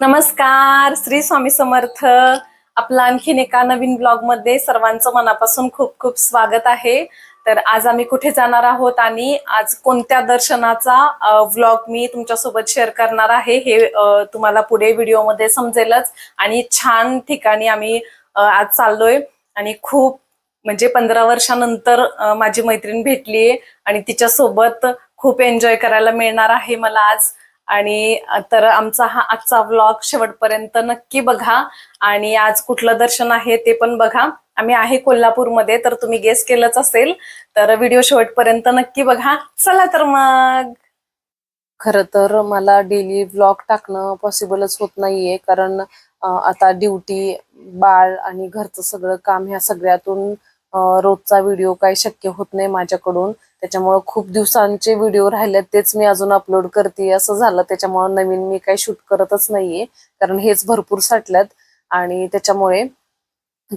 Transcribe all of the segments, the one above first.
नमस्कार श्री स्वामी समर्थ. आपला आणखीन एका नवीन ब्लॉगमध्ये सर्वांचं मनापासून खूप खूप स्वागत आहे. तर आज आम्ही कुठे जाणार आहोत आणि आज कोणत्या दर्शनाचा व्लॉग मी तुमच्यासोबत शेअर करणार आहे हे तुम्हाला पुढे व्हिडिओमध्ये समजेलच. आणि छान ठिकाणी आम्ही आज चाललोय. आणि खूप म्हणजे पंधरा वर्षानंतर माझी मैत्रीण भेटलीये आणि तिच्यासोबत खूप एन्जॉय करायला मिळणार आहे मला आज. आणि तर आमचा हा आजचा व्लॉग शेवटपर्यंत नक्की बघा. आणि आज कुठलं दर्शन आहे ते पण बघा. आम्ही आहे कोल्हापूरमध्ये तर तुम्ही गेस केलंच असेल. तर व्हिडिओ शेवटपर्यंत नक्की बघा. चला तर मग. खर तर मला डेली व्लॉग टाकणं पॉसिबलच होत नाहीये कारण आता ड्युटी बाळ आणि घरचं सगळं काम ह्या सगळ्यातून रोजचा व्हिडिओ काही शक्य होत नाही माझ्याकडून. त्याच्यामुळं खूप दिवसांचे व्हिडिओ राहिले तेच मी अजून अपलोड करते. असं झालं त्याच्यामुळं नवीन मी काही शूट करतच नाहीये. कारण हेच भरपूर साठल्यात. आणि त्याच्यामुळे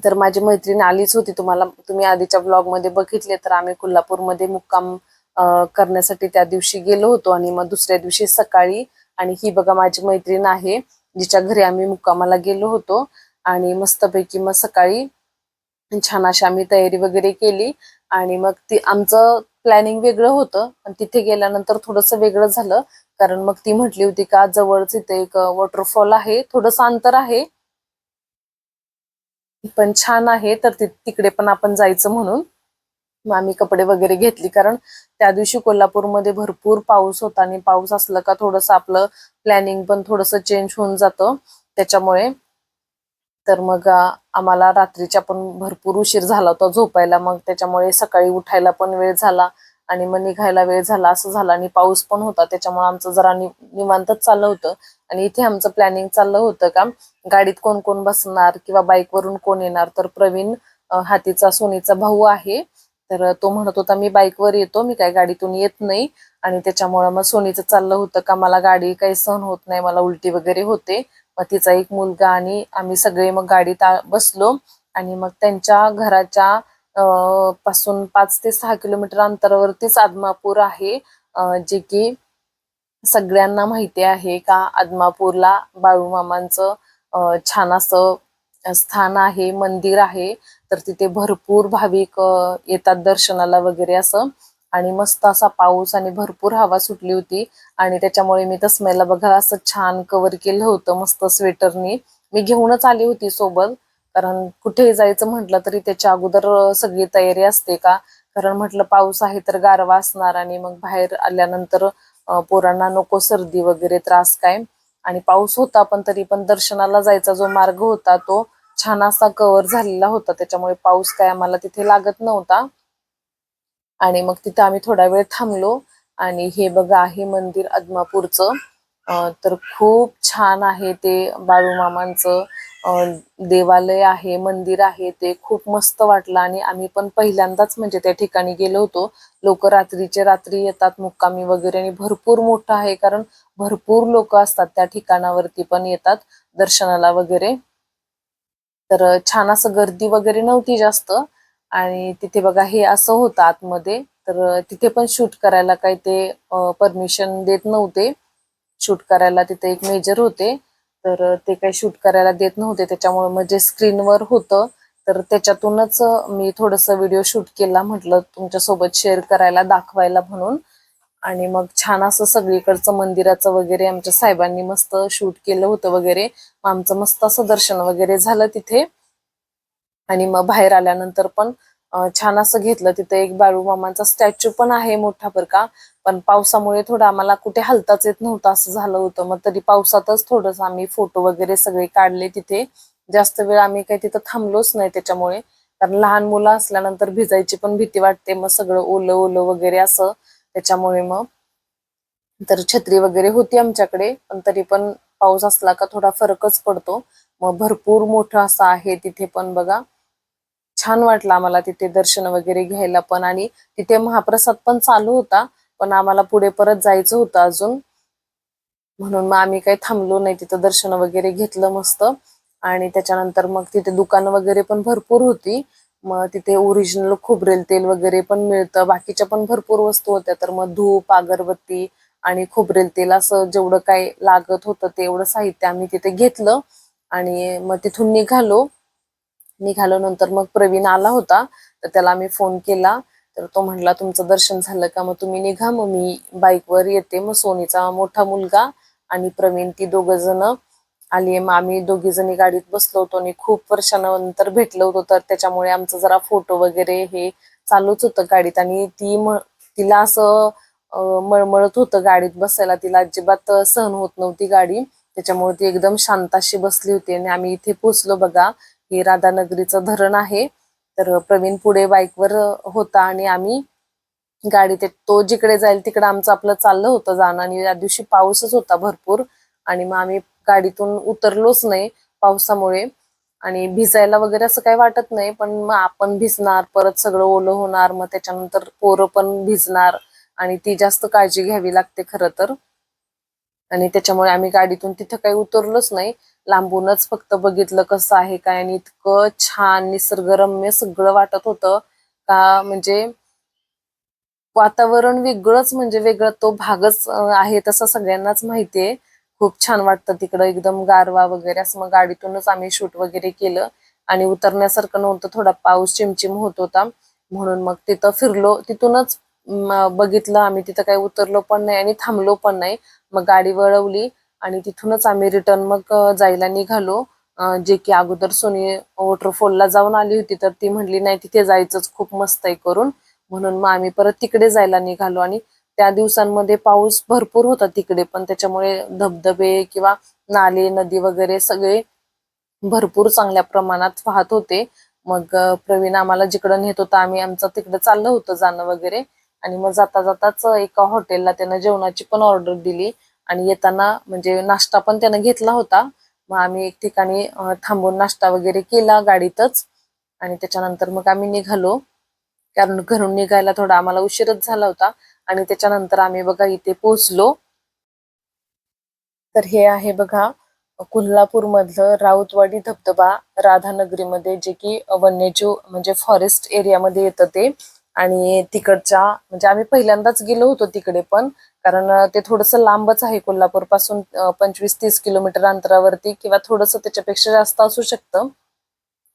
तर माझी मैत्रीण आलीच होती तुम्हाला तुम्ही आधीच्या ब्लॉगमध्ये बघितले तर आम्ही कोल्हापूरमध्ये मुक्काम करण्यासाठी त्या दिवशी गेलो होतो आणि मग दुसऱ्या दिवशी सकाळी आणि ही बघा माझी मैत्रीण आहे जिच्या घरी आम्ही मुक्कामाला गेलो होतो. आणि मस्तपैकी मग सकाळी छान अशी आम्ही तयारी वगैरे केली. आणि मग ती आमचं प्लॅनिंग वेगळं होतं पण तिथे गेल्यानंतर थोडस वेगळं झालं. कारण मग ती म्हटली होती का जवळच इथे एक वॉटरफॉल आहे थोडस अंतर आहे. पण छान आहे तर तिकडे पण आपण जायचं म्हणून. मग आम्ही कपडे वगैरे घेतली कारण त्या दिवशी कोल्हापूरमध्ये भरपूर पाऊस होता आणि पाऊस असलं का थोडस आपलं प्लॅनिंग पण थोडस चेंज होऊन जातं. त्याच्यामुळे तर मग आम्हाला रात्रीच्या पण भरपूर उशीर झाला होता झोपायला. मग त्याच्यामुळे सकाळी उठायला पण वेळ झाला आणि मग निघायला वेळ झाला असं झालं. आणि पाऊस पण होता त्याच्यामुळे आमचं जरा निवांतच चाललं होतं. आणि इथे आमचं प्लॅनिंग चाललं होतं का गाडीत कोण कोण बसणार किंवा बाईकवरून कोण येणार? तर प्रवीण हातीचा सोनीचा भाऊ आहे. तर तो म्हणत होता मी बाईकवर येतो मी काय गाडीतून येत नाही. आणि त्याच्यामुळे मग सोनीचं चाललं होतं का मला गाडी काही सहन होत नाही मला उलटी वगैरे होते. मग तिचा एक मुलगा आणि आम्ही सगळे मग गाडीत आ- बसलो आणि मग त्यांच्या घराच्या अ, पासून पाच ते सहा किलोमीटर अंतरावरतीच आदमापूर आहे. जे की सगळ्यांना माहिती आहे का आदमापूरला बाळूमामांचं छान असं स्थान आहे मंदिर आहे. तर तिथे भरपूर भाविक येतात दर्शनाला वगैरे असं. आणि मस्त असा पाऊस आणि भरपूर हवा सुटली होती. आणि त्याच्यामुळे मी तस्मेला बघा असं छान कव्हर केलं होतं मस्त स्वेटरनी मी घेऊनच आली होती सोबत. कारण कुठेही जायचं म्हटलं तरी त्याच्या अगोदर सगळी तयारी असते का? कारण म्हटलं पाऊस आहे तर गारवा असणार आणि मग बाहेर आल्यानंतर पोरांना नको सर्दी वगैरे त्रास काय? आणि पाऊस होता पण तरी पण दर्शनाला जायचा जो मार्ग होता तो छान असा कव्हर झालेला होता. त्याच्यामुळे पाऊस काय आम्हाला तिथे लागत नव्हता. आणि मग तिथं आम्ही थोडा वेळ थांबलो. आणि हे बघा आहे मंदिर अदमापूरचं तर खूप छान आहे ते बाळूमामांचं. देवालय आहे मंदिर आहे ते खूप मस्त वाटलं. आणि आम्ही पण पहिल्यांदाच म्हणजे त्या ठिकाणी गेलो होतो. लोक रात्रीचे रात्री येतात मुक्कामी वगैरे आणि भरपूर मोठं आहे कारण भरपूर लोक असतात त्या ठिकाणावरती पण येतात दर्शनाला वगैरे. तर छान असं गर्दी वगैरे नव्हती जास्त. आणि तिथे बघा हे असं होतं आतमध्ये. तर तिथे पण शूट करायला काही ते परमिशन देत नव्हते. शूट करायला तिथे एक मेजर होते. तर ते काही शूट करायला देत नव्हते. त्याच्यामुळे म्हणजे स्क्रीनवर होतं तर त्याच्यातूनच मी थोडस व्हिडिओ शूट केला म्हटलं तुमच्यासोबत शेअर करायला दाखवायला म्हणून. आणि मग छान असं सगळीकडचं मंदिराचं वगैरे आमच्या साहेबांनी मस्त शूट केलं होतं वगैरे. आमचं मस्त असं दर्शन वगैरे झालं तिथे. आणि मग बाहेर आल्यानंतर पण छान असं घेतलं. तिथे एक बाळूमामांचा स्टॅच्यू पण आहे मोठा बरं का. पण पावसामुळे थोडं आम्हाला कुठे हलताच येत नव्हतं असं झालं होतं. मग तरी पावसातच थोडंसं आम्ही फोटो वगैरे सगळे काढले तिथे. जास्त वेळ आम्ही काही तिथं थांबलोच नाही त्याच्यामुळे. कारण लहान मुलं असल्यानंतर भिजायची पण भीती वाटते. मग सगळं ओलं ओलं वगैरे असं त्याच्यामुळे मग. तर छत्री वगैरे होती आमच्याकडे. पण तरी पण पाऊस असला का थोडा फरकच पडतो. मग भरपूर मोठं असं आहे तिथे पण बघा. छान वाटलं आम्हाला तिथे दर्शन वगैरे घ्यायला पण. आणि तिथे महाप्रसाद पण चालू होता पण आम्हाला पुढे परत जायचं होतं अजून. म्हणून मग आम्ही काही थांबलो नाही तिथं दर्शन वगैरे घेतलं मस्त. आणि त्याच्यानंतर मग तिथे दुकान वगैरे पण भरपूर होती. मग तिथे ओरिजिनल खोबरेल तेल वगैरे पण मिळतं बाकीच्या पण भरपूर वस्तू होत्या. तर मग धूप अगरबत्ती आणि खोबरेल तेल असं जेवढं काय लागत होतं तेवढं साहित्य आम्ही तिथे घेतलं. आणि मग तिथून निघालो. निघालो नंतर मग प्रवीण आला होता तर त्याला आम्ही फोन केला. तर तो म्हणला तुमचं दर्शन झालं का? मग तुम्ही निघा मग मी बाईकवर येते. मग सोनीचा मोठा मुलगा आणि प्रवीण ती दोघ जण आली. मग आम्ही दोघी जणी गाडीत बसलो होतो आणि खूप वर्षानंतर भेटलो होतो. तर त्याच्यामुळे आमचं जरा फोटो वगैरे हे चालूच होतं गाडीत. आणि ती म तिला असं मळमळत होतं गाडीत बसायला. तिला अजिबात सहन होत नव्हती गाडी. त्याच्यामुळे ती एकदम शांत अशी बसली होती आणि आम्ही इथे पोचलो बघा. हे राधानगरीचं धरण आहे. तर प्रवीण पुढे बाईकवर होता आणि आम्ही गाडी ते तो जिकडे जाईल तिकडे आमचं आपलं चाललं होतं जाणं आणि या दिवशी पाऊसच होता भरपूर आणि मग आम्ही गाडीतून उतरलोच नाही पावसामुळे आणि भिजायला वगैरे असं काही वाटत नाही पण मग आपण भिजणार परत सगळं ओलं होणार मग त्याच्यानंतर पोरं पण भिजणार आणि ती जास्त काळजी घ्यावी लागते खरं तर. आणि त्याच्यामुळे आम्ही गाडीतून तिथं काही उतरलोच नाही. लांबूनच फक्त बघितलं कसं आहे काय आणि इतकं छान निसर्गरम्य सगळं वाटत होतं. का म्हणजे वातावरण वेगळंच म्हणजे वेगळं तो भागच आहे तसं सगळ्यांनाच माहितीये खूप छान वाटतं तिकडं एकदम गारवा वगैरे असं मग गाडीतूनच आम्ही शूट वगैरे केलं. आणि उतरण्यासारखं नव्हतं थोडा पाऊस चिमचिम होत होता. म्हणून मग तिथं फिरलो. तिथूनच बघितलं आम्ही तिथं काही उतरलो पण नाही आणि थांबलो पण नाही. मग गाडी वळवली आणि तिथूनच आम्ही रिटर्न मग जायला निघालो. जे की अगोदर सोनी वॉटरफॉलला जाऊन आली होती तर ती म्हणली नाही तिथे जायचंच खूप मस्त आहे करून. म्हणून मग आम्ही परत तिकडे जायला निघालो आणि त्या दिवसांमध्ये पाऊस भरपूर होता तिकडे पण त्याच्यामुळे धबधबे किंवा नाले नदी वगैरे सगळे भरपूर चांगल्या प्रमाणात वाहत होते. मग प्रवीण आम्हाला जिकडं नेत होता आम्ही आमचं तिकडे चाललं होतं जाणं वगैरे. आणि मग जाता जाताच एका हॉटेलला त्यानं जेवणाची पण ऑर्डर दिली. आणि येताना म्हणजे नाश्ता पण त्यानं घेतला होता. मग आम्ही एक ठिकाणी थांबून नाश्ता वगैरे केला गाडीतच. आणि त्याच्यानंतर मग आम्ही निघालो. कारण घरून निघायला थोडा आम्हाला उशीरच झाला होता. आणि त्याच्यानंतर आम्ही बघा इथे पोहोचलो. तर हे आहे बघा कोल्हापूर मधलं राऊतवाडी धबधबा राधानगरीमध्ये जे की वन्यजीव म्हणजे फॉरेस्ट एरियामध्ये येतं ते. आणि तिकडच्या म्हणजे आम्ही पहिल्यांदाच गेलो होतो तिकडे पण कारण ते थोडंसं लांबच आहे कोल्हापूरपासून पंचवीस तीस किलोमीटर अंतरावरती किंवा थोडंसं त्याच्यापेक्षा जास्त असू शकतं.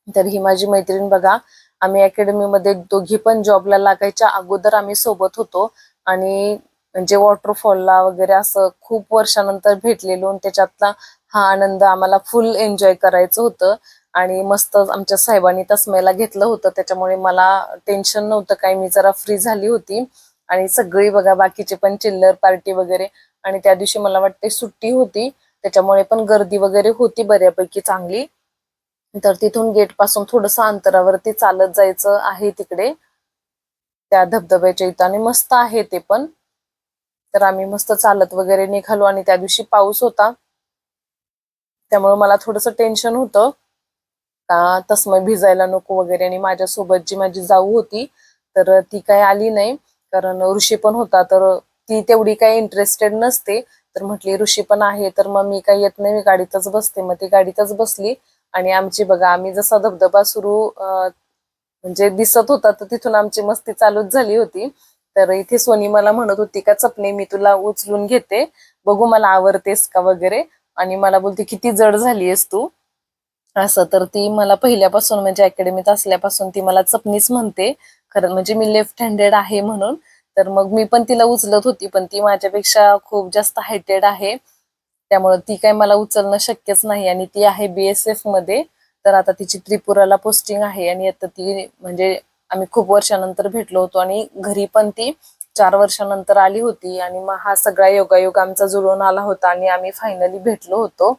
तर ही माझी मैत्रीण बघा आम्ही अकॅडमीमध्ये दोघी पण जॉबला लागायच्या अगोदर आम्ही सोबत होतो आणि म्हणजे वॉटरफॉलला वगैरे असं खूप वर्षानंतर भेटलेलो त्याच्यातला हा आनंद आम्हाला फुल एन्जॉय करायचं होतं. आणि मस्त आमच्या साहेबांनी तस्मेला घेतलं होतं त्याच्यामुळे मला टेन्शन नव्हतं काही मी जरा फ्री झाली होती. आणि सगळी बघा बाकीचे पण चिल्लर पार्टी वगैरे. आणि त्या दिवशी मला वाटते सुट्टी होती त्याच्यामुळे पण गर्दी वगैरे होती बऱ्यापैकी चांगली. तर तिथून गेटपासून थोडस अंतरावरती चालत जायचं आहे तिकडे. त्या धबधब्याच्या इथं. आणि मस्त आहे ते पण. तर आम्ही मस्त चालत वगैरे निघालो आणि त्या दिवशी पाऊस होता. त्यामुळे मला थोडस टेन्शन होतं. का तसमय भिजायला नको वगैरे. आणि माझ्यासोबत जी माझी जाऊ होती तर ती काय आली नाही. कारण ऋषी पण होता तर ती तेवढी काही इंटरेस्टेड नसते. तर म्हटली ऋषी पण आहे तर मग मी काही येत नाही मी गाडीतच बसते. मग ती गाडीतच बसली. आणि आमची बघा आम्ही जसा धबधबा सुरू म्हणजे दिसत होता तर तिथून आमची मस्ती चालूच झाली होती. तर इथे सोनी मला म्हणत होती का चपणे मी तुला उचलून घेते. बघू मला आवडतेस का वगैरे. आणि मला बोलते किती जड झालीयस तू. असं तर ती मला पहिल्यापासून म्हणजे अकॅडमीत असल्यापासून ती मला चपणीच म्हणते. खरं म्हणजे मी लेफ्ट हँडेड आहे म्हणून. तर मग मी पण तिला उचलत होती पण ती माझ्यापेक्षा खूप जास्त हायटेड आहे. त्यामुळे ती काय मला उचलणं शक्यच नाही आणि ती आहे बीएसएफमध्ये. तर आता तिची त्रिपुराला पोस्टिंग आहे आणि आता ती म्हणजे आम्ही खूप वर्षानंतर भेटलो होतो आणि घरी पण ती चार वर्षानंतर आली होती आणि मग हा सगळा योगायोग आमचा जुळून आला होता आणि आम्ही फायनली भेटलो होतो.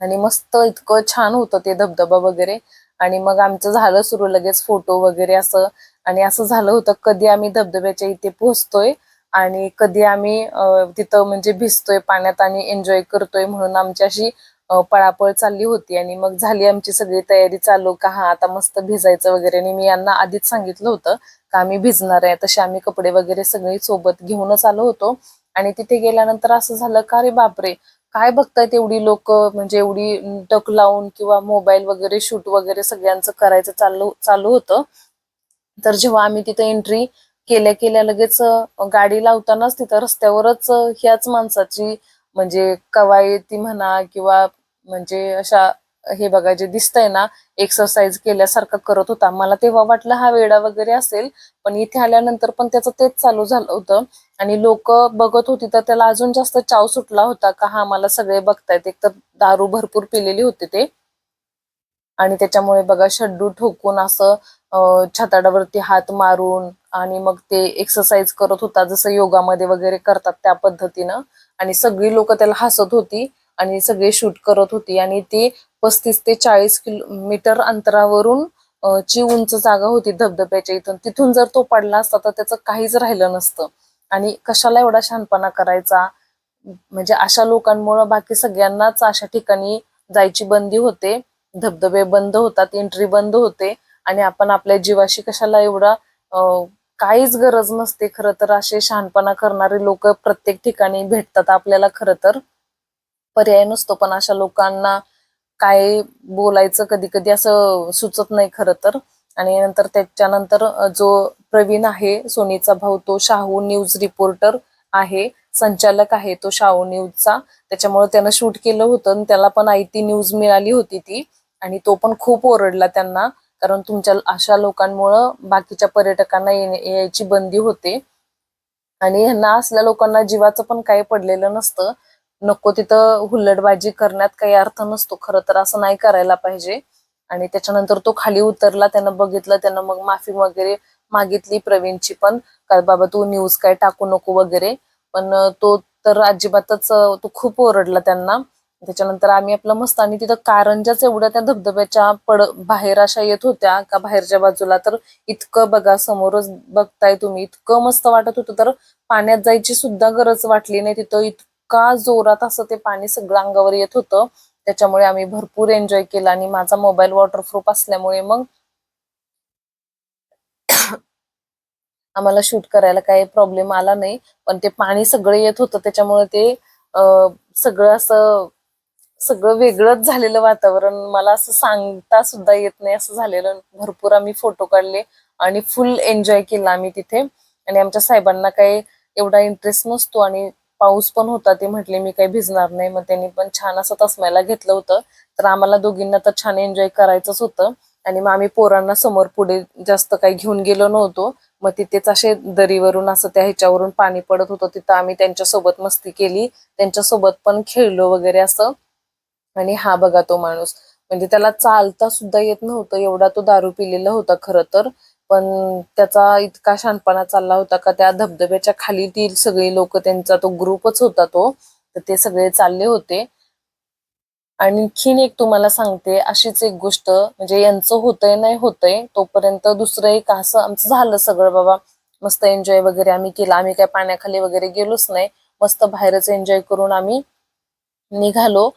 आणि मस्त इतकं छान होतं ते धबधबा वगैरे. आणि मग आमचं झालं सुरू लगेच फोटो वगैरे असं. आणि असं झालं होतं कधी आम्ही धबधब्याच्या इथे पोहोचतोय आणि कधी आम्ही तिथं म्हणजे भिजतोय पाण्यात आणि एन्जॉय करतोय म्हणून आमची अशी पळापळ चालली होती. आणि मग झाली आमची सगळी तयारी चालू का हा आता मस्त भिजायचं वगैरे. आणि मी यांना आधीच सांगितलं होतं का आम्ही भिजणार आहे. तसे आम्ही कपडे वगैरे सगळी सोबत घेऊनच आलो होतो. आणि तिथे गेल्यानंतर असं झालं का रे बापरे! काय बघतायत एवढी लोक? म्हणजे एवढी टक लावून किंवा मोबाईल वगैरे शूट वगैरे सगळ्यांचं करायचं चालू चालू होतं. तर जेव्हा आम्ही तिथे एंट्री केल्या केल्या लगेच गाडी लावतानाच तिथं रस्त्यावरच ह्याच माणसाची म्हणजे कवायती म्हणा किंवा म्हणजे अशा हे बघा जे दिसतंय ना एक्सरसाइज केल्यासारखं करत होता. मला तेव्हा वाटलं हा वेडा वगैरे असेल पण इथे आल्यानंतर पण त्याचं तेच चालू झालं होतं. आणि लोक बघत होती तर त्याला अजून जास्त चाव सुटला होता का हा मला सगळे बघतायत. एक तर दारू भरपूर पिलेली होती ते. आणि त्याच्यामुळे बघा शड्डू ठोकून असं छाताडावरती हात मारून आणि मग ते एक्सरसाइज करत होता जसं योगामध्ये वगैरे करतात त्या पद्धतीनं. आणि सगळी लोक त्याला हसत होती. आणि सगळे शूट करत होती. आणि ती पस्तीस ते चाळीस किलोमीटर अंतरावरून ची उंच जागा होती धबधब्याच्या इथून. तिथून जर तो पडला असता तर त्याचं काहीच राहिलं नसतं. आणि कशाला एवढा शहाणपणा करायचा? म्हणजे अशा लोकांमुळं बाकी सगळ्यांनाच अशा ठिकाणी जायची बंदी होते. धबधबे बंद होतात एंट्री बंद होते. आणि आपण आपल्या जीवाशी कशाला एवढा काहीच गरज नसते. खरं तर असे शहाणपणा करणारे लोक प्रत्येक ठिकाणी भेटतात आपल्याला खरं तर. पर्याय नसतो पण अशा लोकांना काय बोलायचं कधी कधी असं सुचत नाही खरं तर. आणि नंतर त्याच्यानंतर जो प्रवीण आहे सोनीचा भाऊ तो शाहू न्यूज रिपोर्टर आहे संचालक आहे तो शाहू न्यूजचा. त्याच्यामुळे त्यानं शूट केलं होतं आणि त्याला पण आय टी न्यूज मिळाली होती ती. आणि तो पण खूप ओरडला त्यांना कारण तुमच्या अशा लोकांमुळं बाकीच्या पर्यटकांना यायची बंदी होते. आणि ह्यांना असल्या लोकांना जीवाचं पण काही पडलेलं नसतं. नको तिथं हुल्लडबाजी करण्यात काही अर्थ नसतो खरं तर असं नाही करायला पाहिजे. आणि त्याच्यानंतर तो खाली उतरला त्यानं बघितलं त्यानं मग माफी वगैरे मागितली प्रवीणची पण का बाबा तू न्यूज काय टाकू नको वगैरे. पण तो तर अजिबातच तो खूप ओरडला त्यांना. त्याच्यानंतर आम्ही आपलं मस्त आणि तिथं कारंजाच एवढ्या त्या धबधब्याच्या पड बाहेर अशा येत होत्या का बाहेरच्या बाजूला. तर इतकं बघा समोरच बघताय तुम्ही इतकं मस्त वाटत होतं. तर पाण्यात जायची सुद्धा गरज वाटली नाही तिथं. इतकं इतका जोरात असं ते पाणी सगळं अंगावर येत होतं. त्याच्यामुळे आम्ही भरपूर एन्जॉय केला आणि माझा मोबाईल वॉटरप्रूफ असल्यामुळे मग आम्हाला शूट करायला काही प्रॉब्लेम आला नाही. पण ते पाणी सगळं येत होतं. त्याच्यामुळे ते सगळं असं सगळं वेगळंच झालेलं वातावरण. मला असं सांगता सुद्धा येत नाही असं झालेलं. भरपूर आम्ही फोटो काढले आणि फुल एन्जॉय केला आम्ही तिथे. आणि आमच्या साहेबांना काही एवढा इंटरेस्ट नसतो आणि पाऊस पण होता ते म्हटले मी काही भिजणार नाही. मग त्यांनी पण छान असं तसमायला घेतलं होतं. तर आम्हाला दोघींना तर छान एन्जॉय करायचंच होतं. आणि मग आम्ही पोरांना समोर पुढे जास्त काही घेऊन गेलो नव्हतो. मग तिथेच असे दरीवरून असं त्या ह्याच्यावरून पाणी पडत होतं. तिथं आम्ही त्यांच्यासोबत मस्ती केली. त्यांच्यासोबत पण खेळलो वगैरे असं. आणि हा बघा तो माणूस. म्हणजे त्याला चालता सुद्धा येत नव्हतं. एवढा तो दारू पिलेला होता खरं तर. पण त्याचा इतका शानपणा चालला होता का त्या धबधब्याच्या खाली ती सगळी लोक त्यांचा तो ग्रुपच होता तो तर ते सगळे चालले होते. आणखीन एक तुम्हाला सांगते अशीच एक गोष्ट म्हणजे यांचं होतंय नाही होतंय तोपर्यंत दुसरं एक असं आमचं झालं सगळं बाबा. मस्त एन्जॉय वगैरे आम्ही केला. आम्ही काय पाण्याखाली वगैरे गेलोच नाही. मस्त बाहेरच एन्जॉय करून आम्ही निघालो.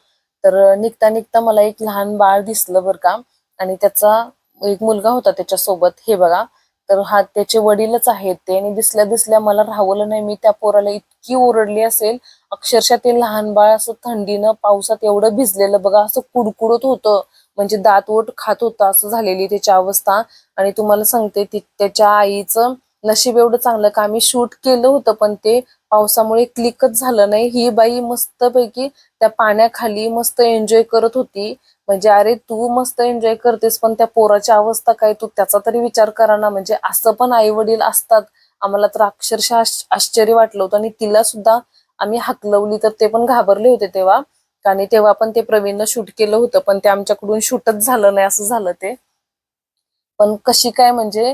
तर निघता निघता मला एक लहान बाळ दिसलं बरं का. आणि त्याचा एक मुलगा होता त्याच्यासोबत हे बघा. तर हा त्याचे वडीलच आहेत ते आणि दिसल्या दिसल्या मला राहवलं नाही मी त्या पोराला इतकी ओरडली असेल अक्षरशः ते लहान बाळ असं थंडीनं पावसात एवढं भिजलेलं बघा असं कुडकुडत होतं. म्हणजे दातवट खात होतं असं झालेली त्याची अवस्था. आणि तुम्हाला सांगते ती त्याच्या आईचं नशीब एवढं चांगलं का आम्ही शूट केलं होतं पण ते पावसामुळे क्लिकच झालं नाही. ही बाई मस्तपैकी त्या पाण्याखाली मस्त एन्जॉय करत होती. म्हणजे अरे तू मस्त एन्जॉय करतेस पण त्या पोराची अवस्था काय? तू त्याचा तरी विचार करा ना. म्हणजे असं पण आई वडील असतात. आम्हाला तर अक्षरशः आश्चर्य वाटलं होतं. आणि तिला सुद्धा आम्ही हाकलवली तर ते पण घाबरले होते तेव्हा. आणि तेव्हा पण ते प्रवीणनं शूट केलं होतं पण ते आमच्याकडून शूटच झालं नाही असं झालं ते. पण कशी काय म्हणजे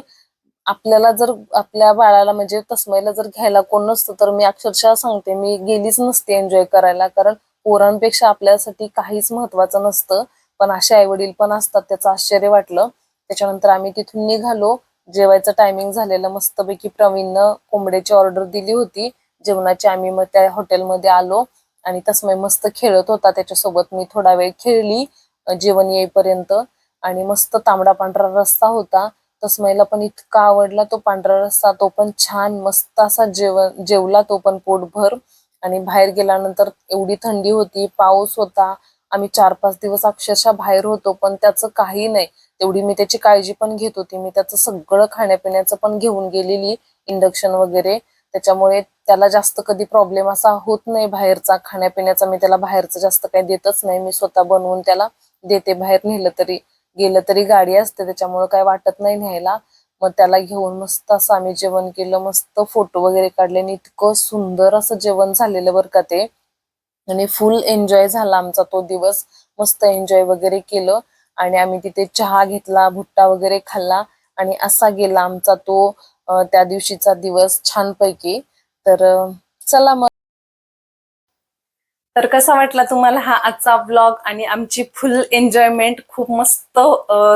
आपल्याला जर आपल्या बाळाला म्हणजे तस्मयला जर घ्यायला कोण नसतं तर मी अक्षरशः सांगते मी गेलीच नसते एन्जॉय करायला. कारण पोरांपेक्षा आपल्यासाठी काहीच महत्वाचं नसतं. पण असे आई वडील पण असतात त्याचं आश्चर्य वाटलं. त्याच्यानंतर आम्ही तिथून निघालो. जेवायचं टायमिंग झालेलं मस्तपैकी प्रवीणनं कोंबड्याची ऑर्डर दिली होती. जेवणाची आम्ही मग त्या हॉटेलमध्ये आलो आणि तसमय मस्त खेळत होता. त्याच्यासोबत मी थोडा वेळ खेळली जेवण येईपर्यंत. आणि मस्त तांबडा पांढरा रस्ता होता. तसमयला पण इतका आवडला तो पांढरा रस्ता तो पण छान मस्त असा जेवण जेवला तो पण पोटभर. आणि बाहेर गेल्यानंतर एवढी थंडी होती पाऊस होता. आम्ही चार पाच दिवस अक्षरशः बाहेर होतो पण त्याचं काही नाही. तेवढी मी त्याची काळजी पण घेत होती. मी त्याचं सगळं खाण्यापिण्याचं पण घेऊन गेलेली इंडक्शन वगैरे. त्याच्यामुळे त्याला जास्त कधी प्रॉब्लेम असा होत नाही बाहेरचा खाण्यापिण्याचा. मी त्याला बाहेरचं जास्त काही देतच नाही. मी स्वतः बनवून त्याला देते बाहेर. नेलं तरी गेलं तरी गाडी असते. त्याच्यामुळे काय वाटत नाही न्यायला. मग त्याला घेऊन मस्त असं आम्ही जेवण केलं. मस्त फोटो वगैरे काढले. आणि इतकं सुंदर असं जेवण झालेलं बरं का ते. आणि फुल एन्जॉय झाला आमचा तो दिवस. मस्त एन्जॉय वगैरे केलं. आणि आम्ही तिथे चहा घेतला भुट्टा वगैरे खाल्ला. आणि असा गेला आमचा तो त्या दिवशीचा दिवस छानपैकी. तर चला मग. तर कसा वाटला तुम्हाला हा आजचा ब्लॉग आणि आमची फुल एन्जॉयमेंट खूप मस्त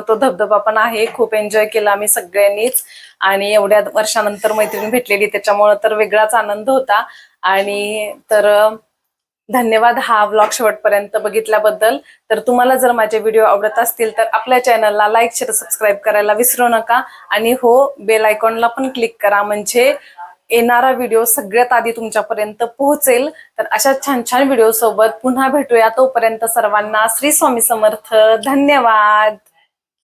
तो धबधबा पण आहे. खूप एन्जॉय केला आम्ही सगळ्यांनीच. आणि एवढ्या वर्षानंतर मैत्रीण भेटलेली त्याच्यामुळे तर वेगळाच आनंद होता. आणि तर धन्यवाद हा व्लॉग शेवटपर्यंत बघितल्याबद्दल. तर तुम्हाला जर माझे व्हिडिओ आवडत असतील तर आपल्या चॅनलला लाईक शेअर सबस्क्राईब करायला विसरू नका. आणि हो बेल आयकॉनला पण क्लिक करा. म्हणजे येणारा व्हिडिओ सगळ्यात आधी तुमच्यापर्यंत पोहोचेल. तर अशा छान छान व्हिडिओ सोबत पुन्हा भेटूया. तोपर्यंत सर्वांना श्री स्वामी समर्थ. धन्यवाद.